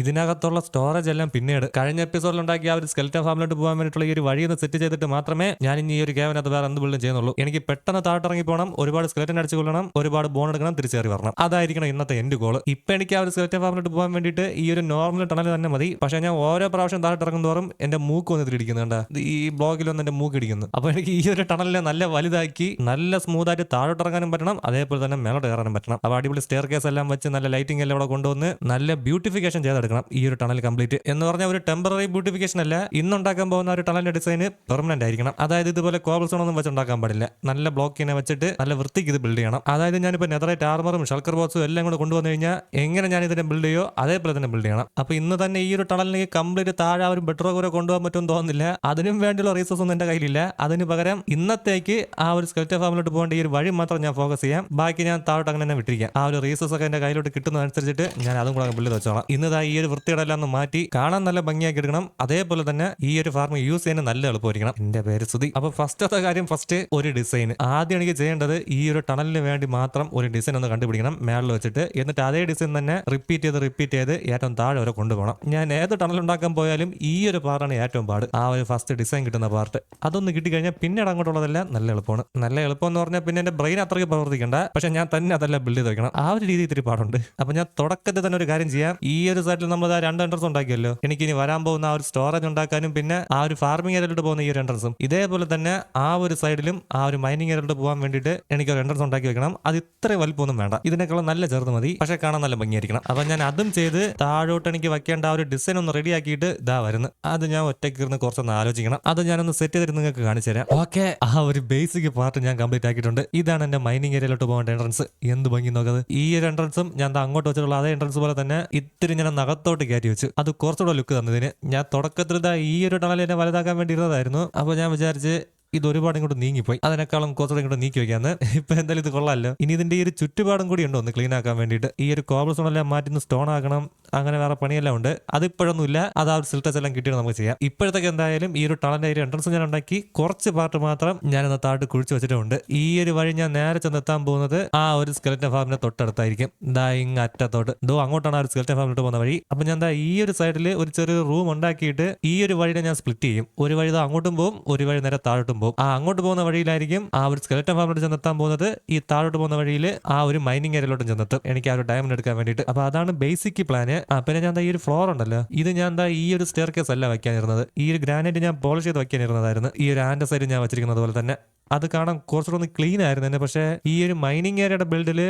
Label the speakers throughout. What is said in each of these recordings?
Speaker 1: ഇതിനകത്തുള്ള സ്റ്റോറേജ് എല്ലാം പിന്നീട് കഴിഞ്ഞ എപ്പിസോഡിൽ ഉണ്ടാക്കിയ ആ ഒരു സ്കെൽറ്റൻ ഫാമിലോട്ട് പോകാൻ വേണ്ടിയിട്ടുള്ള ഈ ഒരു വഴി ഒന്ന് സെറ്റ് ചെയ്തിട്ട് മാത്രമേ ഞാൻ ഇനി ഈ ഒരു ക്യാബിനകത്ത് വേറെ എന്ത് ബിൽഡും ചെയ്യുന്നുള്ളൂ. എനിക്ക് പെട്ടെന്ന് താഴ്ത്തിറങ്ങി പോകണം ഒരുപാട് സ്കെൽറ്റൻ അടിച്ചു കൊള്ളണം ഒരുപാട് ബോൺ എടുക്കണം തിരിച്ചു കയറി വരണം. അതായിരിക്കണം ഇന്നത്തെ എന്റെ ഗോൾ ഇപ്പൊ എനിക്ക് ആ ഒരു സ്കെൽറ്റൻ ഫാമിലോട്ട് പോകാൻ വേണ്ടിയിട്ട് ഈ ഒരു നോർമൽ ടണൽ തന്നെ മതി. പക്ഷേ ഞാൻ ഓരോ പ്രാവശ്യം താഴ്ത്തിറങ്ങും തോറും എന്റെ മൂക്ക് വന്നിട്ട് ഇടിക്കുന്നുണ്ട് ഈ ബ്ലോഗിൽ ഒന്ന് എന്റെ മൂക്ക് ഇടിക്കുന്നു. അപ്പൊ എനിക്ക് ഈ ഒരു ടണലിനെ നല്ല വലുതാക്കി നല്ല സ്മൂത്ത് ആയിട്ട് താഴോട്ട് ഇറങ്ങാനും പറ്റണം അതേപോലെ തന്നെ മേലോട്ട് കയറാനും പറ്റണം. അപ്പൊ അടിപൊളി സ്റ്റെയർ കേസ് എല്ലാം വെച്ച് നല്ല ലൈറ്റിംഗ് എല്ലാം ഇവിടെ കൊണ്ടുവന്ന് നല്ല ബ്യൂട്ടിഫിക്കേഷൻ ചെയ്തെടുക്കണം ഈ ഒരു ടണൽ കംപ്ലീറ്റ് എന്ന് പറഞ്ഞ ഒരു ടെമ്പററി ബ്യൂട്ടിഫിക്കേഷൻ അല്ല ഇന്നുണ്ടാക്കാൻ പോകുന്ന ഒരു ടണലിന്റെ ഡിസൈൻ പെർമനന്റ് ആയിരിക്കണം. അതായത് ഇതുപോലെ കോബിൾ സ്റ്റോൺ ഒന്നും വെച്ചുണ്ടാക്കാൻ പാടില്ല. നല്ല ബ്ലോക്കിനെ വെച്ചിട്ട് നല്ല വൃത്തിക്ക് ഇത് ബിൽഡ് ചെയ്യണം. അതായത് ഞാനിപ്പോൾ നെതറേറ്റ് ആർമറും ഷൾക്കർ ബോക്സും എല്ലാം കൂടെ കൊണ്ടുവന്നു കഴിഞ്ഞാൽ എങ്ങനെ ഞാൻ ഇതിനെ ബിൽഡ് ചെയ്യോ അതേപോലെ തന്നെ ബിൽഡ് ചെയ്യണം. അപ്പൊ ഇന്ന് തന്നെ ഈ ഒരു ടണലിലേക്ക് കംപ്ലീറ്റ് താഴെ ഒരു ബെഡ്റോ കൂടെ കൊണ്ടുപോകാൻ പറ്റുമെന്ന് തോന്നുന്നില്ല. അതിനും വേണ്ടിയുള്ള റീസോഴ്സ് ഒന്നും എന്റെ കയ്യിലില്ല. അതിന് പകരം ഇന്നത്തേക്ക് ആ ഒരു സ്കെൽറ്റ ഫാമിലോട്ട് പോകേണ്ട ഈ ഒരു വഴി മാത്രം ഞാൻ ഫോക്കസ് ചെയ്യാം. ബാക്കി ഞാൻ താഴോട്ട് അങ്ങനെ തന്നെ വിട്ടിരിക്കാം. ആ ഒരു റീസോഴ്സ് ഒക്കെ എന്റെ കയ്യിലോട്ട് കിട്ടുന്നതനുസരിച്ചിട്ട് ഞാൻ അതും കൂടെ ബിൽഡ് വെച്ചോളാം. ഇന്നതാ ഈ ഒരു വൃത്തികളെല്ലാം ഒന്ന് മാറ്റി കാണാൻ നല്ല ഭംഗിയാക്കി എടുക്കണം. അതേപോലെ തന്നെ ഈ ഒരു ഫാർമ് യൂസ് ചെയ്യാൻ നല്ല എളുപ്പമായിരിക്കണം. എന്റെ പേര് സ്തുതി അപ്പൊ ഫസ്റ്റത്തെ കാര്യം ഫസ്റ്റ് ഒരു ഡിസൈൻ ആദ്യം എനിക്ക് ചെയ്യേണ്ടത് ഈ ഒരു ടണലിന് വേണ്ടി മാത്രം ഒരു ഡിസൈൻ ഒന്ന് കണ്ടുപിടിക്കണം മേളിൽ വെച്ചിട്ട്. എന്നിട്ട് അതേ ഡിസൈൻ തന്നെ റിപ്പീറ്റ് ചെയ്ത് റിപ്പീറ്റ് ചെയ്ത് ഏറ്റവും താഴെ വരെ കൊണ്ടുപോകണം. ഞാൻ ഏത് ടണൽ ഉണ്ടാക്കാൻ പോയാലും ഈ ഒരു പാർട്ടാണ് ഏറ്റവും പാട്. ആ ഒരു ഫസ്റ്റ് ഡിസൈൻ കിട്ടുന്ന പാർട്ട് അതൊന്ന് കിട്ടിക്കഴിഞ്ഞാൽ പിന്നീട് അങ്ങോട്ടുള്ളതെല്ലാം നല്ല എളുപ്പമാണ്. നല്ല എളുപ്പം എന്ന് പറഞ്ഞാൽ പിന്നെ എന്റെ ബ്രെയിൻ അത്രയ്ക്ക് പ്രവർത്തിക്കേണ്ട. പക്ഷെ ഞാൻ തന്നെ അതെല്ലാം ബിൽഡ് ചെയ്ത് വെക്കണം. ആ ഒരു രീതി ഇത്തിരി പാടുണ്ട്. അപ്പൊ ഞാൻ തുടക്കത്തിൽ തന്നെ ഒരു കാര്യം ചെയ്യാം. ഈ ഒരു സൈഡിൽ നമ്മൾ ആ രണ്ട് എൻട്രൻസ് ഉണ്ടാക്കിയല്ലോ. എനിക്ക് ഇനി വരാൻ പോകുന്ന ആ ഒരു സ്റ്റോറേജ് ഉണ്ടാക്കാനും പിന്നെ ആ ഒരു ഫാർമിംഗ് ഏരിയയിലോട്ട് പോകുന്ന ഈ ഒരു എൻട്രൻസും ഇതേപോലെ തന്നെ ആ ഒരു സൈഡിലും ആ ഒരു മൈനിങ് ഏരിയയിലോട്ട് പോകാൻ വേണ്ടിയിട്ട് എനിക്ക് ഒരു എൻട്രൻസ് ഉണ്ടാക്കി വെക്കണം. അത് ഇത്ര വലിപ്പമൊന്നും വേണ്ട. ഇതിനേക്കാളും നല്ല ചെറുത് മതി. പക്ഷെ കാണാൻ നല്ല ഭംഗിയായിരിക്കണം. അപ്പൊ ഞാൻ അതും ചെയ്ത് താഴോട്ട് എനിക്ക് വെക്കേണ്ട ആ ഒരു ഡിസൈൻ ഒന്ന് റെഡി ആക്കിയിട്ട് ഇതാ വരുന്നു. അത് ഞാൻ ഒറ്റയ്ക്ക് ഇരുന്ന് കുറച്ചൊന്ന് ആലോചിക്കണം. അത് ഞാനൊന്ന് സെറ്റ് ചെയ്തിട്ട് നിങ്ങൾക്ക് കാണിച്ചു തരാം. ഓക്കെ. ആ ഒരു ബേസിക് പാർട്ട് ഞാൻ കംപ്ലീറ്റ് ആക്കിയിട്ടുണ്ട്. ഇതാണ് എന്റെ മൈനിങ് ഏരിയയിലോട്ട് പോകേണ്ട എൻട്രൻസ് എന്ത് ഭംഗി നോക്കുന്നത് ഈ ഒരു എൻട്രൻസും ഞാൻ അങ്ങോട്ട് വെച്ചിട്ടുള്ള അതേ എൻട്രൻസ് പോലെ തന്നെ ഇത്തിരി ഞാൻ നഖത്തോട്ട് കയറ്റി വെച്ചു. അത് കുറച്ചുകൂടെ ലുക്ക് തന്നതിന് ഞാൻ തുടക്കത്തിൽ ഈ ഒരു ടണൽ എന്നെ വലുതാക്കാൻ വേണ്ടി ഇരുന്നതായിരുന്നു അപ്പോൾ ഞാൻ വിചാരിച്ച് ഇത് ഒരുപാട് ഇങ്ങോട്ട് നീങ്ങിപ്പോയി. അതിനേക്കാളും കുറച്ചുകൂടെ ഇങ്ങോട്ട് നീക്കി വെക്കാന്ന്. ഇപ്പൊ എന്തായാലും ഇത് കൊള്ളാമല്ലോ ഇനി ഇതിന്റെ ഈ ഒരു ചുറ്റുപാടും കൂടി ഉണ്ടോ ഒന്ന് ക്ലീൻ ആക്കാൻ വേണ്ടിയിട്ട്? ഈ ഒരു കോബിൾ സ്റ്റോൺ എല്ലാം മാറ്റി സ്റ്റോൺ ആക്കണം അങ്ങനെ വേറെ പണിയെല്ലാം ഉണ്ട്. അതിപ്പോഴൊന്നും ഇല്ല അത് ആ ഒരു സിൽട്ടസ് എല്ലാം കിട്ടിയിട്ട് നമുക്ക് ചെയ്യാം. ഇപ്പോഴത്തേക്ക് എന്തായാലും ഈ ഒരു ടണലിന്റെ ഒരു എൻട്രൻസ് ഞാൻ ഉണ്ടാക്കി. കുറച്ച് പാർട്ട് മാത്രം ഞാൻ ഇന്ന് താട്ട് കുഴിച്ചു വെച്ചിട്ടുണ്ട്. ഈ ഒരു വഴി ഞാൻ നേരെ ചെന്നെത്താൻ പോകുന്നത് ആ ഒരു സ്കെലറ്റൻ ഫാമിന്റെ തൊട്ടടുത്തായിരിക്കും. ദാ അറ്റത്തോട്ട്. ദോ അങ്ങോട്ടാണ് ആ ഒരു സ്കെലറ്റൻ ഫാമിലോട്ട് പോകുന്ന വഴി. അപ്പൊ ഞാൻ എന്താ ഈ ഒരു സൈഡിൽ ഒരു ചെറിയ റൂം ഉണ്ടാക്കിയിട്ട് ഈ ഒരു വഴിനെ ഞാൻ സ്പ്ലിറ്റ് ചെയ്യും. ഒരു വഴി അങ്ങോട്ടും പോകും ഒരു വഴി നേരെ താഴോട്ടും പോകും ആ അങ്ങോട്ട് പോകുന്ന വഴിയിലായിരിക്കും ആ ഒരു സ്കെലറ്റൻ ഫാമിലോട്ട് ചെന്നെത്താൻ പോകുന്നത്. ഈ താഴോട്ട് പോകുന്ന വഴിയിൽ ആ ഒരു മൈനിങ് ഏരിയയിലോട്ടും ചെന്നെത്തും. എനിക്ക് ആ ഒരു ഡയമണ്ട് എടുക്കാൻ വേണ്ടിയിട്ട്. അപ്പൊ അതാണ് ബേസിക് പ്ലാന് പിന്നെ ഞാൻ ദാ ഈ ഒരു ഫ്ലോർ ഉണ്ടല്ലോ. ഇത് ഞാൻ എന്താ ഈ ഒരു സ്റ്റെയർ കേസ് അല്ല വെക്കാനിരുന്നത് ഈ ഒരു ഗ്രാനൈറ്റ് ഞാൻ പോളിഷ് ചെയ്ത് വെക്കാനിരുന്നതായിരുന്നു ഈ ഒരു ആൻഡ് സൈഡ് ഞാൻ വെച്ചിരിക്കുന്നത് പോലെ തന്നെ. അത് കാണാൻ കുറച്ചുകൂടെ ഒന്ന് ക്ലീൻ ആയിരുന്നു തന്നെ പക്ഷേ ഈ ഒരു മൈനിങ് ഏരിയയുടെ ബിൽഡിൽ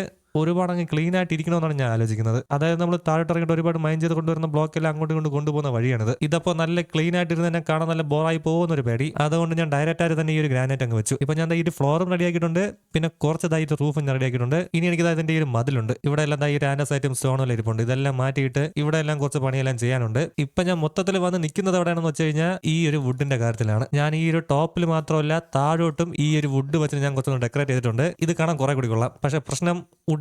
Speaker 1: ഒരുപാട് അങ്ങ് ക്ലീൻ ആയിട്ട് ഇരിക്കണമെന്നാണ് ഞാൻ ആലോചിക്കുന്നത്. അതായത് നമ്മൾ താഴോട്ട് ഇറങ്ങിയിട്ട് ഒരുപാട് മൈൻ ചെയ്ത് കൊണ്ടുവരുന്ന ബ്ലോക്ക് എല്ലാം അങ്ങോട്ടും ഇങ്ങോട്ട് കൊണ്ടുപോകുന്ന വഴിയാണിത്. ഇതപ്പോൾ നല്ല ക്ലീൻ ആയിട്ട് ഇരുന്ന് തന്നെ കാണാൻ നല്ല ബോറായി പോകുന്ന ഒരു പേടി. അതുകൊണ്ട് ഞാൻ ഡയറക്റ്റ് ആയിട്ട് തന്നെ ഈ ഒരു ഗ്രാനൈറ്റ് അങ്ങ് വെച്ചു. ഇപ്പൊ ഞാൻ ഈ ഒരു ഫ്ലോറും റെഡിയാക്കിയിട്ടുണ്ട് പിന്നെ കുറച്ചതായിട്ട് റൂഫും ഞാൻ റെഡിയാക്കിയിട്ടുണ്ട് ഇനി എനിക്ക് ഇതിന്റെ ഈ ഒരു മതിലുണ്ട്. ഇവിടെ എല്ലാം ഈ ഒരു ഐറ്റം സ്റ്റോണെല്ലാം ഇരിപ്പുണ്ട്. ഇതെല്ലാം മാറ്റിയിട്ട് ഇവിടെ എല്ലാം കുറച്ച് പണിയെല്ലാം ചെയ്യാനുണ്ട്. ഇപ്പൊ ഞാൻ മൊത്തത്തിൽ വന്ന് നിൽക്കുന്നത് എവിടെയാണെന്ന് വെച്ച് കഴിഞ്ഞാൽ ഈ ഒരു വുഡിന്റെ കാര്യത്തിലാണ്. ഞാൻ ഈ ഒരു ടോപ്പിൽ മാത്രമല്ല താഴോട്ടും ഈ ഒരു വുഡ് വെച്ച് ഞാൻ കുറച്ചൊന്ന് ഡെക്കറേറ്റ് ചെയ്തിട്ടുണ്ട്. ഇത് കാണാൻ കുറെ കൂടി കൊള്ളാം. പക്ഷെ പ്രശ്നം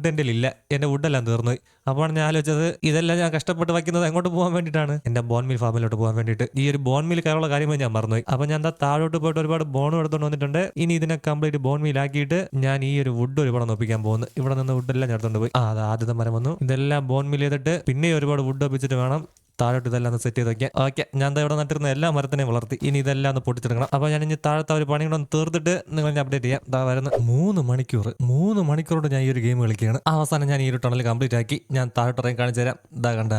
Speaker 1: എന്റെ ഇല്ല എന്റെ വുഡെല്ലാം തീർന്നു. അപ്പോൾ ഞാൻ ആലോചിച്ചത് ഇതെല്ലാം ഞാൻ കഷ്ടപ്പെട്ട് വയ്ക്കുന്നത് എങ്ങോട്ട് പോകാൻ വേണ്ടിയിട്ടാണ്? എന്റെ ബോൺ മിൽ ഫാമിലോട്ട് പോകാൻ വേണ്ടിയിട്ട്. ഈ ഒരു ബോൺ മിൽ കയറുള്ള കാര്യമായി ഞാൻ മറന്നുപോയി അപ്പോൾ ഞാൻ എന്താ താഴോട്ട് പോയിട്ട് ഒരുപാട് ബോണും എടുത്തുകൊണ്ട് വന്നിട്ടുണ്ട്. ഇനി ഇതിനെ കംപ്ലീറ്റ് ബോൺ ആക്കിയിട്ട് ഞാൻ ഈ ഒരു വുഡ് ഒരുപാട് ഒപ്പിക്കാൻ പോകുന്നു. ഇവിടെ നിന്ന് വുഡെല്ലാം ഞാൻ എടുത്തുകൊണ്ട് പോയി. ആ അത് ആദ്യത്തെ മരം വന്നു. ഇതെല്ലാം ബോൺ മിൽ ചെയ്തിട്ട് പിന്നെ ഒരുപാട് വുഡ് ഒപ്പിച്ചിട്ട് വേണം. താഴോട്ട് ഇതെല്ലാം ഒന്ന് സെറ്റ് ചെയ്ത് വയ്ക്കാം ഓക്കെ ഞാൻ ഇവിടെ നട്ടിരുന്ന എല്ലാ മരത്തിനെയും വളർത്തി. ഇനി ഇതെല്ലാം ഒന്ന് പൊട്ടിച്ചെടുക്കണം. അപ്പോൾ ഞാൻ ഇനി താഴത്തെ ഒരു പണി കൂടെ തീർത്തിട്ട് നിങ്ങൾ ഞാൻ അപ്ഡേറ്റ് ചെയ്യാം. ദാ വരുന്ന മൂന്ന് മണിക്കൂർ. മൂന്ന് മണിക്കൂറോട് ഞാൻ ഈ ഒരു ഗെയിം കളിക്കുകയാണ്. അവസാനം ഞാൻ ഈ ഒരു ടണൽ കംപ്ലീറ്റ് ആക്കി. ഞാൻ താഴോട്ട് ഇറങ്ങി കാണിച്ചു തരാം. ഇതാ കണ്ട.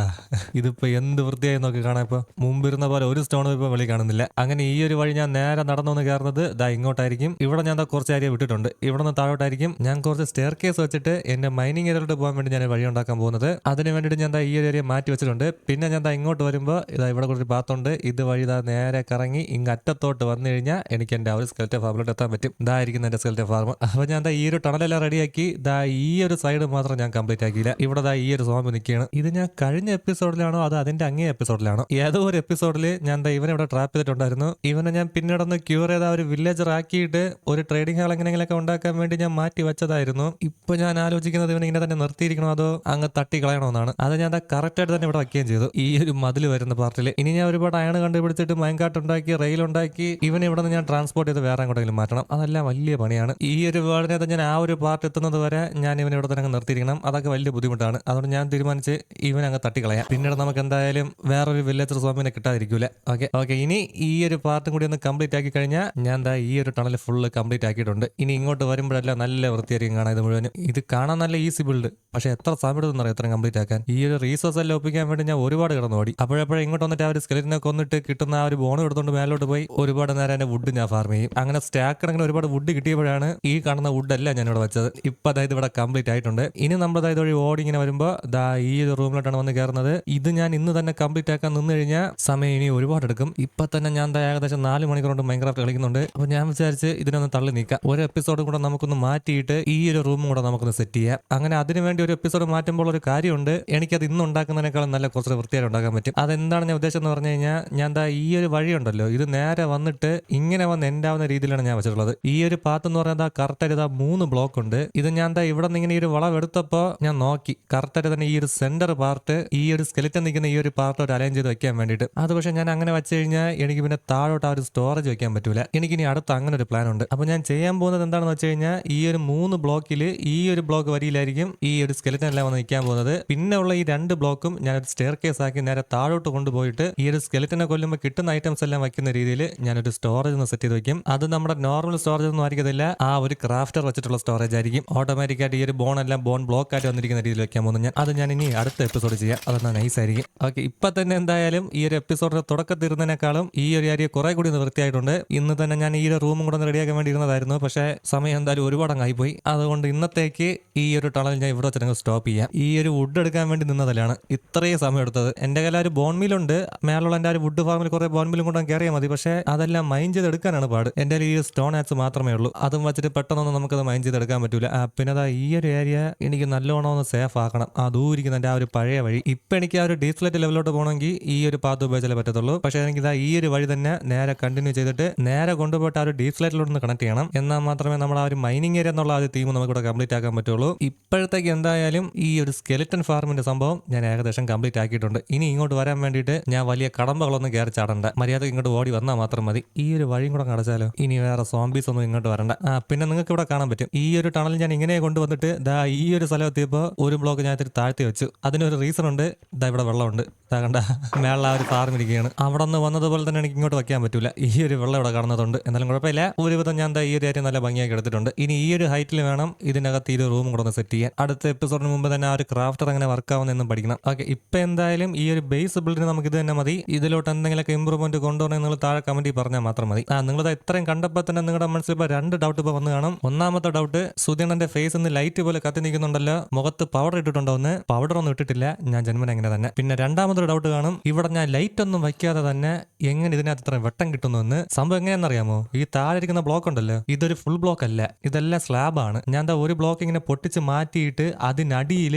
Speaker 1: ഇതിപ്പോ എന്ത് വൃത്തിയായി നോക്കി കാണാൻ ഇപ്പൊ. മുമ്പിരുന്ന പോലെ ഒരു സ്റ്റോണും ഇപ്പൊ വെളി കാണുന്നില്ല. അങ്ങനെ ഈ ഒരു വഴി ഞാൻ നേരെ നടന്നു വന്ന് കയറുന്നത് ഇതാ ഇങ്ങോട്ടായിരിക്കും. ഇവിടെ ഞാൻ കുറച്ച് ഏരിയ വിട്ടിട്ടുണ്ട്. ഇവിടെ നിന്ന് താഴോട്ടായിരിക്കും. ഞാൻ കുറച്ച് സ്റ്റെയർ കേസ് വെച്ചിട്ട് എന്റെ മൈനിങ് ഏരിയയിലോട്ട് പോകാൻ വേണ്ടി ഞാൻ വഴി ഉണ്ടാക്കാൻ പോകുന്നത്. അതിന് വേണ്ടിയിട്ട് ഞാൻ ഈ ഒരു ഏരിയ മാറ്റി വെച്ചിട്ടുണ്ട്. പിന്നെ ഞാൻ ഇങ്ങോട്ട് വരുമ്പോൾ ഇതാ ഇവിടെ കുറച്ച് പാത്തുണ്ട് ഇത് വഴി ഇതാ നേരെ കറങ്ങി ഇങ്ങ് അറ്റത്തോട്ട് വന്നു കഴിഞ്ഞാൽ എനിക്ക് എന്റെ ആ ഒരു സ്കെൽറ്റ ഫാമിലോട്ട് എത്താൻ പറ്റും. ഇതായിരിക്കും എന്റെ സ്കെൽറ്റ ഫാർം അപ്പോൾ ഞാൻ ഈ ഒരു ടണലെല്ലാം റെഡിയാക്കി ഇതാ ഈ ഒരു സൈഡ് മാത്രം ഞാൻ കംപ്ലീറ്റ് ആക്കിയില്ല. ഇവിടെ ദാ ഈ ഒരു സ്വാമി നിൽക്കുകയാണ്. ഇത് ഞാൻ കഴിഞ്ഞ എപ്പിസോഡിലാണോ അത് അതിന്റെ അങ്ങേ എപ്പിസോഡിലാണോ ഏതോ ഒരു എപ്പിസോഡിൽ ഞാൻ ദാ ഇവനെ ഇവിടെ ട്രാപ്പ് ചെയ്തിട്ടുണ്ടായിരുന്നു. ഇവനെ ഞാൻ പിന്നീട് ഒന്ന് ക്യൂർ ചെയ്ത ഒരു വില്ലേജർ ആക്കിയിട്ട് ഒരു ട്രേഡിംഗ് ഹാൾ എങ്ങനെയെങ്കിലൊക്കെ ഉണ്ടാക്കാൻ വേണ്ടി ഞാൻ മാറ്റി വെച്ചതായിരുന്നു. ഇപ്പൊ ഞാൻ ആലോചിക്കുന്നത് ഇവനെ ഇങ്ങനെ തന്നെ നിർത്തിയിരിക്കണോ അതോ അങ്ങ് തട്ടി കളയണമെന്നാണ് അത് ഞാൻ കറക്റ്റ് ആയിട്ട് തന്നെ ഇവിടെ വയ്ക്കുകയും ചെയ്തു. ഈ ഈ ഒരു മതിൽ വരുന്ന പാർട്ടിൽ ഇനി ഞാൻ ഒരുപാട് അയണ് കണ്ടുപിടിച്ചിട്ട് മയങ്കാട്ട് ഉണ്ടാക്കി റെയിൽ ഉണ്ടാക്കി ഇവനെ ഇവിടെ നിന്ന് ഞാൻ ട്രാൻസ്പോർട്ട് ചെയ്ത് വേറെ എങ്ങോട്ടെങ്കിലും മാറ്റണം. അതെല്ലാം വലിയ പണിയാണ്. ഈ ഒരു വേർഡിനകത്ത് ഞാൻ ആ ഒരു പാർട്ട് എത്തുന്നത് വരെ ഞാൻ ഇവനെ ഇവിടെ തന്നെ നിർത്തിയിരിക്കണം. അതൊക്കെ വലിയ ബുദ്ധിമുട്ടാണ്. അതുകൊണ്ട് ഞാൻ തീരുമാനിച്ച് ഇവൻ അങ്ങ് തട്ടിക്കളയാം. പിന്നീട് നമുക്ക് എന്തായാലും വേറൊരു വില്ലേജർ സ്വാമിനെ കിട്ടാതിരിക്കൂല. ഓക്കെ ഓക്കെ ഇനി ഈ ഒരു പാർട്ടും കൂടി ഒന്ന് കംപ്ലീറ്റ് ആക്കി കഴിഞ്ഞാൽ ഞാൻ എന്താ ഈ ഒരു ടണൽ ഫുള്ള് കംപ്ലീറ്റ് ആക്കിയിട്ടുണ്ട്. ഇനി ഇങ്ങോട്ട് വരുമ്പോഴെല്ലാം നല്ല വൃത്തിയായിരിക്കും കാണാൻ ഇത് മുഴുവനും. ഇത് കാണാൻ നല്ല ഈസി ബിൽഡ് പക്ഷെ എത്ര സമയം എടുത്തെന്നറിയാം എത്ര കംപ്ലീറ്റ് ആക്കാൻ. ഈ ഒരു റീസോഴ്സ് എല്ലാം ഒപ്പിക്കാൻ വേണ്ടി ഞാൻ ഒരുപാട് കിടന്നു ഓടി അപ്പോഴപ്പോഴും ഇങ്ങോട്ട് വന്നിട്ട് ആ ഒരു കൊന്നിട്ട് കിട്ടുന്ന ആ ഒരു ബോൺ എടുത്തുകൊണ്ട് മേലോട്ട് പോയി ഒരുപാട് നേരം എന്റെ വുഡ് ഞാൻ ഫാർം ചെയ്യും. അങ്ങനെ സ്റ്റാക്ക് കണക്കിന് ഒരുപാട് വുഡ് കിട്ടിയപ്പോഴാണ് ഈ കാണുന്ന വുഡ് അല്ല ഞാൻ ഇവിടെ വെച്ചത്. ഇപ്പൊ അതായത് ഇവിടെ കംപ്ലീറ്റ് ആയിട്ടുണ്ട്. ഇനി നമ്മൾ അതായത് വഴി ഓടി ഇങ്ങനെ വരുമ്പോൾ ദാ ഈ ഒരു റൂമിലോട്ടാണ് വന്ന് കയറുന്നത് ഇത് ഞാൻ ഇന്ന് തന്നെ കംപ്ലീറ്റ് ആക്കാൻ നിന്ന് കഴിഞ്ഞാൽ സമയം ഇനി ഒരുപാട് എടുക്കും. ഇപ്പൊ തന്നെ ഞാൻ ഏകദേശം നാല് മണിക്കൂർ കൊണ്ട് മൈൻക്രാഫ്റ്റ് കളിക്കുന്നുണ്ട്. അപ്പൊ ഞാൻ വിചാരിച്ച് ഇതിനൊന്ന് തള്ളി നീക്കാം. ഒരു എപ്പിസോഡും കൂടെ നമുക്കൊന്ന് മാറ്റിയിട്ട് ഈ ഒരു റൂമും കൂടെ നമുക്കൊന്ന് സെറ്റ് ചെയ്യാം. അങ്ങനെ അതിനുവേണ്ടി ഒരു എപ്പിസോഡ് മാറ്റുമ്പോൾ ഒരു കാര്യമുണ്ട്. എനിക്കത് ഇന്ന് ഉണ്ടാക്കുന്നതിനേക്കാളും നല്ല കുറച്ച് വൃത്തിയായിട്ട് ഉണ്ടാക്കാൻ പറ്റും. അതെന്താണ് ഞാൻ ഉദ്ദേശം എന്ന് പറഞ്ഞു കഴിഞ്ഞാൽ ഞാൻ എന്താ ഈ ഒരു വഴിയുണ്ടല്ലോ. ഇത് നേരെ വന്നിട്ട് ഇങ്ങനെ വന്ന് എന്റെ ആവുന്ന രീതിയിലാണ് ഞാൻ വെച്ചിട്ടുള്ളത്. ഈ ഒരു പാത്ത് എന്ന് പറഞ്ഞാൽ കറക്റ്റായിട്ട് ഇതാ മൂന്ന് ബ്ലോക്ക് ഉണ്ട്. ഇത് ഞാൻ എന്താ ഇവിടെ നിന്ന് ഇങ്ങനെ ഒരു വളവ് എടുത്തപ്പോൾ ഞാൻ നോക്കി. കറക്റ്റായിട്ട് തന്നെ ഈ ഒരു സെന്റർ പാർട്ട് ഈ ഒരു സ്കെലിറ്റൻ നിൽക്കുന്ന ഈ ഒരു പാർട്ട് ഒരു അലൈൻ ചെയ്ത് വെക്കാൻ വേണ്ടിയിട്ട്. അത് പക്ഷേ ഞാൻ അങ്ങനെ വെച്ച് കഴിഞ്ഞാൽ എനിക്ക് പിന്നെ താഴോട്ട് ആ ഒരു സ്റ്റോറേജ് വെക്കാൻ പറ്റൂല. എനിക്ക് ഇനി അടുത്ത അങ്ങനെ ഒരു പ്ലാൻ ഉണ്ട്. അപ്പോൾ ഞാൻ ചെയ്യാൻ പോകുന്നത് എന്താണെന്ന് വെച്ച് കഴിഞ്ഞാൽ ഈ ഒരു മൂന്ന് ബ്ലോക്കിൽ ഈ ഒരു ബ്ലോക്ക് വരിയിലായിരിക്കും ഈ ഒരു സ്കെലിറ്റൻ എല്ലാം വന്ന് നിൽക്കാൻ പോകുന്നത്. പിന്നെ ഉള്ള ഈ രണ്ട് ബ്ലോക്കും ഞാൻ ഒരു സ്റ്റെയർ കേസ് ആക്കി നേരെ താഴോട്ട് കൊണ്ടുപോയിട്ട് ഈ ഒരു സ്കെലറ്റിനെ കൊല്ലുമ്പോൾ കിട്ടുന്ന ഐറ്റംസ് എല്ലാം വയ്ക്കുന്ന രീതിയിൽ ഞാനൊരു സ്റ്റോറേജ് ഒന്ന് സെറ്റ് ചെയ്ത് വെക്കും. അത് നമ്മുടെ നോർമൽ സ്റ്റോറേജ് ഒന്നും ആയിരിക്കത്തില്ല. ആ ഒരു ക്രാഫ്റ്റർ വെച്ചിട്ടുള്ള സ്റ്റോറേജ് ആയിരിക്കും. ഓട്ടോമാറ്റിക്കായിട്ട് ഈ ഒരു ബോൺ എല്ലാം ബോൺ ബ്ലോക്ക് ആയിട്ട് വന്നിരിക്കുന്ന രീതിയിൽ വെക്കാൻ പോകുന്നു. ഞാൻ അത് ഞാൻ ഇനി അടുത്ത എപ്പിസോഡ് ചെയ്യാം. അതൊന്ന് നൈസ് ആയിരിക്കും. ഓക്കെ ഇപ്പൊ തന്നെ എന്തായാലും ഈ ഒരു എപ്പിസോഡിന്റെ തുടക്കത്തിൽ ഇരുന്നതിനേക്കാളും ഈ ഒരു ഏരിയ കുറെ കൂടി ഒന്ന് വൃത്തിയായിട്ടുണ്ട്. ഇന്ന് തന്നെ ഞാൻ ഈ ഒരു റൂമും കൂടെ ഒന്ന് റെഡിയാക്കാൻ വേണ്ടി ഇരുന്നതായിരുന്നു. പക്ഷേ സമയം എന്തായാലും ഒരുപാട് അങ്ങായിപ്പോയി അതുകൊണ്ട് ഇന്നത്തേക്ക് ഈ ഒരു ടണൽ ഞാൻ ഇവിടെ വെച്ചിട്ട് സ്റ്റോപ്പ് ചെയ്യാം. ഈ ഒരു വുഡ് എടുക്കാൻ വേണ്ടി നിന്നതല്ലാണ് ഇത്രയും സമയം എടുത്തത്. എന്റെ കയ്യിൽ ഒരു ബോൺ മില്ലുണ്ട് മേലുള്ള എന്റെ ഒരു വുഡ് ഫാമിൽ കുറെ ബോൺ മില്ലും കൊണ്ടും കയറിയാൽ മതി. പക്ഷേ അതെല്ലാം മൈൻ ചെയ്ത് എടുക്കാനാണ് പാട്. എന്റെ ഈ സ്റ്റോൺ ആക്സ് മാത്രമേ ഉള്ളൂ. അതും വെച്ചിട്ട് പെട്ടെന്നൊന്നും നമുക്കത് മൈൻഡ് ചെയ്ത് എടുക്കാൻ പറ്റൂല പിന്നെ അതാ ഈ ഒരു ഏരിയ എനിക്ക് നല്ലോണം ഒന്ന് സേഫ് ആക്കണം. ആ ദൂരിക്കുന്ന എന്റെ ആ ഒരു പഴയ വഴി. ഇപ്പൊ എനിക്ക് ആ ഒരു ഡീസ്ലെറ്റ് ലെവലിലോട്ട് പോകണമെങ്കിൽ ഈ ഒരു പാത്ത് ഉപയോഗിച്ചാലേ പറ്റത്തുള്ളൂ. പക്ഷേ എനിക്ക് ഈ ഒരു വഴി തന്നെ നേരെ കണ്ടിന്യൂ ചെയ്തിട്ട് നേരെ കൊണ്ടുപോയിട്ട് ആ ഒരു ഡീസ്ലെറ്റിലോട്ട് കണക്ട് ചെയ്യണം. എന്നാൽ മാത്രമേ നമ്മൾ ആ ഒരു മൈനിങ് ഏരിയ എന്നുള്ള ആ ഒരു തീം നമുക്ക് ഇവിടെ കംപ്ലീറ്റ് ആക്കാൻ പറ്റുള്ളൂ. ഇപ്പോഴത്തേക്ക് എന്തായാലും ഈ ഒരു സ്കെലിറ്റൻ ഫാർമിന്റെ സംഭവം ഞാൻ ഏകദേശം കംപ്ലീറ്റ് ആക്കിയിട്ടുണ്ട്. ഇനി ഇങ്ങോട്ട് വരാൻ വേണ്ടിയിട്ട് ഞാൻ വലിയ കടമ്പകളൊന്നും കയറി ചാടണ്ട. മര്യാദ ഇങ്ങോട്ട് ഓടി വന്നാൽ മാത്രം മതി. ഈ ഒരു വഴിയും കൂടെ അടച്ചാലോ ഇനി വേറെ സോംബീസ് ഒന്നും ഇങ്ങോട്ട് വരണ്ട. ആ പിന്നെ നിങ്ങൾക്ക് ഇവിടെ കാണാൻ പറ്റും. ഈ ഒരു ടണൽ ഞാൻ ഇങ്ങനെ കൊണ്ടുവന്നിട്ട് ദാ ഈ ഒരു സ്ഥലം എത്തിയപ്പോൾ ഒരു ബ്ലോക്ക് ഞാൻ ഇത്തിരി താഴ്ത്തി വെച്ചു. അതിനൊരു റീസൺ ഉണ്ട്. ദാ ഇവിടെ വെള്ളമുണ്ട്. ദാ കണ്ട മേളിൽ ആ ഒരു പാർമിരിക്കുകയാണ് അവിടെ നിന്ന് വന്നതുപോലെ തന്നെ എനിക്ക് ഇങ്ങോട്ട് വയ്ക്കാൻ പറ്റില്ല ഈ ഒരു വെള്ളം ഇവിടെ കാണുന്നതുണ്ട് എന്നാലും കുഴപ്പമില്ല. ഒരുവിധം ഞാൻ ദാ ഈ ഒരു ഏരിയ നല്ല ഭംഗിയാക്കി എടുത്തിട്ടുണ്ട്. ഇനി ഈ ഒരു ഹൈറ്റിൽ വേണം ഇതിനകത്ത് ഈ ഒരു റൂം കൂടെ ഒന്ന് സെറ്റ് ചെയ്യാൻ. അടുത്ത എപ്പിസോഡിന് മുമ്പ് തന്നെ ആ ഒരു ക്രാഫ്റ്റർ അങ്ങനെ വർക്ക് ആവുന്നതെന്നും പഠിക്കണം. ഓക്കെ ഇപ്പൊ എന്തായാലും ഈ ഒരു ബേസ് ബിൽഡിന് നമുക്ക് ഇത് തന്നെ മതി. ഇതിലോട്ട് എന്തെങ്കിലുമൊക്കെ ഇമ്പ്രൂവ്മെന്റ് കൊണ്ടുവരണമെങ്കിൽ നിങ്ങൾ താഴെ കമന്റിൽ പറഞ്ഞാൽ മാത്രം മതി. ആ നിങ്ങളത് ഇത്രയും കണ്ടപ്പോൾ തന്നെ നിങ്ങളുടെ മനസ്സിൽ ഇപ്പോൾ രണ്ട് ഡൗട്ട് ഇപ്പോൾ വന്നു കാണും. ഒന്നാമത്തെ ഡൗട്ട് സുധീണന്റെ ഫേസ് ഒന്ന് ലൈറ്റ് പോലെ കത്തി നിൽക്കുന്നുണ്ടല്ലോ. മുഖത്ത് പൗഡർ ഇട്ടിട്ടുണ്ടോ എന്ന്? പൗഡർ ഒന്നും ഇട്ടിട്ടില്ല. ഞാൻ ജന്മന എങ്ങനെ തന്നെ. പിന്നെ രണ്ടാമതൊരു ഡൗട്ട് കാണും. ഇവിടെ ഞാൻ ലൈറ്റ് ഒന്നും വയ്ക്കാതെ തന്നെ എങ്ങനെ ഇതിനകത്ത് ഇത്ര വെട്ടം കിട്ടുന്നു എന്ന്? സംഭവം എങ്ങനെയാണെന്നറിയാമോ ഈ താഴെ ഇരിക്കുന്ന ബ്ലോക്ക് ഉണ്ടല്ലോ. ഇതൊരു ഫുൾ ബ്ലോക്ക് അല്ല. ഇതെല്ലാം സ്ലാബാണ് ഞാൻ ദാ ഒരു ബ്ലോക്ക് ഇങ്ങനെ പൊട്ടിച്ച് മാറ്റിയിട്ട് അതിനടിയിൽ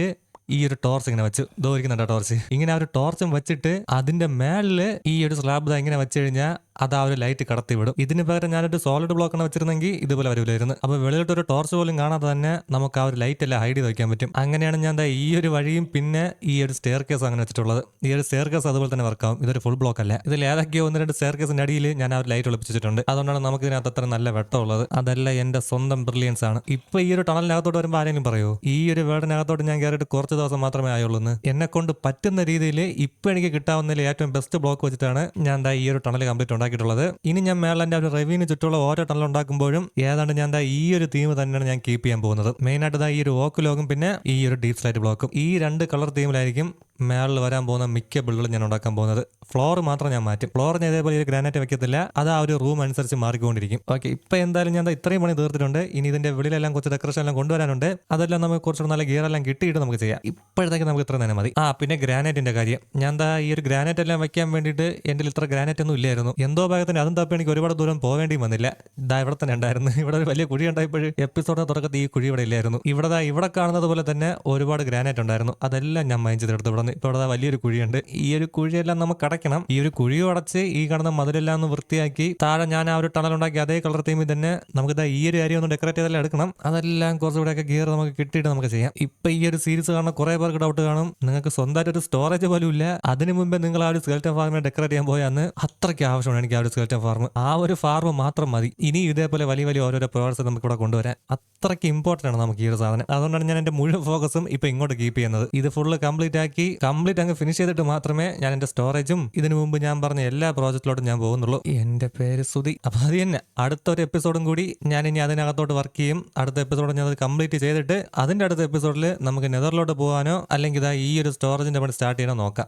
Speaker 1: ഈ ഒരു ടോർച്ച് ഇങ്ങനെ വെച്ച് ദോരിക്കുന്നുണ്ടോ ടോർച്ച് ഇങ്ങനെ ആ ഒരു ടോർച്ചും വെച്ചിട്ട് അതിന്റെ മേളിൽ ഈ ഒരു സ്ലാബ് ഇങ്ങനെ വെച്ച് കഴിഞ്ഞാൽ അത് ആ ഒരു ലൈറ്റ് കടത്തി വിടും. ഇതിന് പകരം ഞാനൊരു സോളിഡ് ബ്ലോക്ക് ആണ് വെച്ചിരുന്നെങ്കിൽ ഇതുപോലെ വരില്ലായിരുന്നു അപ്പോൾ വെളിയിലോട്ട് ഒരു ടോർച്ച് പോലും കാണാതെ തന്നെ നമുക്ക് ആ ഒരു ലൈറ്റ് എല്ലാം ഹൈഡ് ചെയ്ത് വയ്ക്കാൻ പറ്റും. അങ്ങനെയാണ് ഞാൻ ഈ ഒരു വഴിയും പിന്നെ ഈ ഒരു സ്റ്റെയർ കേസ് അങ്ങനെ വെച്ചിട്ടുള്ളത്. ഈ ഒരു സ്റ്റെയർ കേസ് അതുപോലെ തന്നെ വർക്കാവും ഇതൊരു ഫുൾ ബ്ലോക്ക് അല്ല? ഇതിൽ ഏതൊക്കെയോ ഒന്ന് രണ്ട് സ്റ്റെയർ കേസിന്റെ അടിയിൽ ഞാൻ ആ ഒരു ലൈറ്റ് ഒളിപ്പിച്ചിട്ടുണ്ട്. അതുകൊണ്ടാണ് നമുക്ക് ഇതിനകത്ത് അത്ര നല്ല വെട്ടമുള്ളത് അതല്ല എന്റെ സ്വന്തം ബ്രില്യൻസ് ആണ്. ഇപ്പൊ ഈ ഒരു ടണലിനകത്തോട്ട് വരുമ്പോൾ ആരെങ്കിലും പറയൂ? ഈ ഒരു വേർഡിനകത്തോട്ട് ഞാൻ കയറിയിട്ട് കുറച്ച് ദിവസം മാത്രമേ ആയുള്ളൂ എന്ന്. കൊണ്ട് പറ്റുന്ന രീതിയിൽ ഇപ്പൊ എനിക്ക് കിട്ടാവുന്നതിൽ ഏറ്റവും ബെസ്റ്റ് ബ്ലോക്ക് വെച്ചിട്ടാണ് ഞാൻ ഈ ഒരു ടണൽ കംപ്ലീറ്റ് ഉണ്ടാക്കിയിട്ടുള്ളത്. ഇനി ഞാൻ മേളന്റെ ഒരു റെവ്യൂവിന് ചുറ്റുള്ള ഓരോ ടണൽ ഉണ്ടാക്കുമ്പോഴും ഏതാണ്ട് ഞാൻ ഈ ഒരു തീം തന്നെയാണ് ഞാൻ കീപ്പ് ചെയ്യാൻ പോകുന്നത്. മെയിൻ ആയിട്ട് ഈ ഒരു ഓക്ക് ലോഗും പിന്നെ ഈ ഒരു ഡീപ് സ്ലൈറ്റ് ബ്ലോക്കും ഈ രണ്ട് കളർ തീമിലായിരിക്കും മേളിൽ വരാൻ പോകുന്ന മിക്ക ബിൽഡുകളും ഞാൻ ഉണ്ടാക്കാൻ പോകുന്നത്. ഫ്ലോർ മാത്രം ഞാൻ മാറ്റും. ഞാൻ ഇതേപോലെ ഒരു ഗ്രാനൈറ്റ് വെക്കത്തില്ല. അത് ആ ഒരു റൂം അനുസരിച്ച് മാറിക്കൊണ്ടിരിക്കും. ഓക്കെ ഇപ്പം എന്തായാലും ഞാൻ ഇത്രയും പണി തീർത്തിട്ടുണ്ട്. ഇനി ഇതിന്റെ വെളിയിലെല്ലാം കുറച്ച് ഡെക്കറേഷൻ എല്ലാം കൊണ്ടുവരാനുണ്ട്. അതെല്ലാം നമുക്ക് കുറച്ചുകൂടെ നല്ല ഗിയർ എല്ലാം കിട്ടിയിട്ട് നമുക്ക് ചെയ്യാം. ഇപ്പോഴത്തേക്ക് നമുക്ക് ഇത്ര തന്നെ മതി. ആ പിന്നെ ഗ്രാനൈറ്റിന്റെ കാര്യം. ഞാൻ എന്താ ഈ ഒരു ഗ്രാനൈറ്റ് എല്ലാം വെക്കാൻ വേണ്ടിയിട്ട് എന്റെ ഇത്ര ഗ്രാനൈറ്റ് ഒന്നും ഇല്ലായിരുന്നു. എന്തോ ഭാഗത്തിന് അതും തപ്പി എനിക്ക് ഒരുപാട് ദൂരം പോകേണ്ടി വന്നില്ല. ഇതാ ഇവിടെ തന്നെ ഉണ്ടായിരുന്നു. ഇവിടെ ഒരു വലിയ കുഴി ഉണ്ടായപ്പോഴും എപ്പിസോഡിന്റെ തുടക്കത്തിൽ ഈ കുഴി ഇവിടെ ഇല്ലായിരുന്നു. ഇവിടെ ഇവിടെ കാണുന്നത് പോലെ തന്നെ ഒരുപാട് ഗ്രാനൈറ്റ് ഉണ്ടായിരുന്നു. അതെല്ലാം ഞാൻ മൈൻഡ് ചെയ്തെടുത്ത് ഇവിടെ വന്ന് അവിടെ വലിയൊരു കുഴിയുണ്ട്. ഈ ഒരു കുഴിയെല്ലാം നമുക്ക് അടയ്ക്കണം ഈ ഒരു കുഴി അടച്ച് ഈ കാണുന്ന മതിലെല്ലാം ഒന്ന് വൃത്തിയാക്കി താഴെ ഞാൻ ആ ഒരു ടണൽ ഉണ്ടാക്കി അതേ കളർ തീമിൽ തന്നെ നമുക്ക് ഈ ഒരു ഏരിയ ഒന്ന് ഡെക്കറേറ്റ് ചെയ്തെല്ലാം എടുക്കണം. അതെല്ലാം കുറച്ചുകൂടെയൊക്കെ ഗിയർ നമുക്ക് കിട്ടിയിട്ട് നമുക്ക് ചെയ്യാം. ഇപ്പൊ ഈ ഒരു സീരീസ് കാണുന്ന കുറെ പേർക്ക് ഡൗട്ട് കാണും. നിങ്ങൾക്ക് സ്വന്തമായിട്ട് ഒരു സ്റ്റോറേജ് പോലും ഇല്ല. അതിനു മുമ്പേ നിങ്ങൾ ആ ഒരു സ്കെൽറ്റൻ ഫാമിനെ ഡെക്കറേറ്റ് ചെയ്യാൻ പോയാന്ന് അത്രയ്ക്ക് ആവശ്യമാണ് എനിക്ക് ആ ഒരു സ്കെൽറ്റൻ ഫാർം ആ ഒരു ഫാർം മാത്രം മതി. ഇനി ഇതേപോലെ വലിയ വലിയ ഓരോരോ പ്രോഡക്ട്സ് നമുക്ക് ഇവിടെ കൊണ്ടുവരാൻ അത്രയ്ക്ക് ഇമ്പോർട്ടന്റ് ആണ് നമുക്ക് ഈ ഒരു സാധനം. അതുകൊണ്ടാണ് ഞാൻ എന്റെ മുഴുവൻ ഫോക്കസും ഇപ്പൊ ഇങ്ങോട്ട് കീപ്പ് ചെയ്യുന്നത്. ഇത് ഫുള്ള് കംപ്ലീറ്റ് ആക്കി കംപ്ലീറ്റ് അങ്ങ് ഫിനിഷ് ചെയ്തിട്ട് മാത്രമേ ഞാൻ എന്റെ സ്റ്റോറേജും ഇതിനു മുമ്പ് ഞാൻ പറഞ്ഞ എല്ലാ പ്രോജക്റ്റിലോട്ടും ഞാൻ പോകുന്നുള്ളൂ. എന്റെ പേര് സുധി. അപ്പൊ അത് തന്നെ. അടുത്തൊരു എപ്പിസോഡും കൂടി ഞാൻ ഇനി അതിനകത്തോട്ട് വർക്ക് ചെയ്യും. അടുത്ത എപ്പിസോഡ് ഞാൻ അത് കംപ്ലീറ്റ് ചെയ്തിട്ട് അതിന്റെ അടുത്ത എപ്പിസോഡിൽ നമുക്ക് നെതറിലോട്ട് പോകാനോ അല്ലെങ്കിൽ ഇതാ ഈ ഒരു സ്റ്റോറേജിന്റെ പണി സ്റ്റാർട്ട് ചെയ്യണോ നോക്കാം.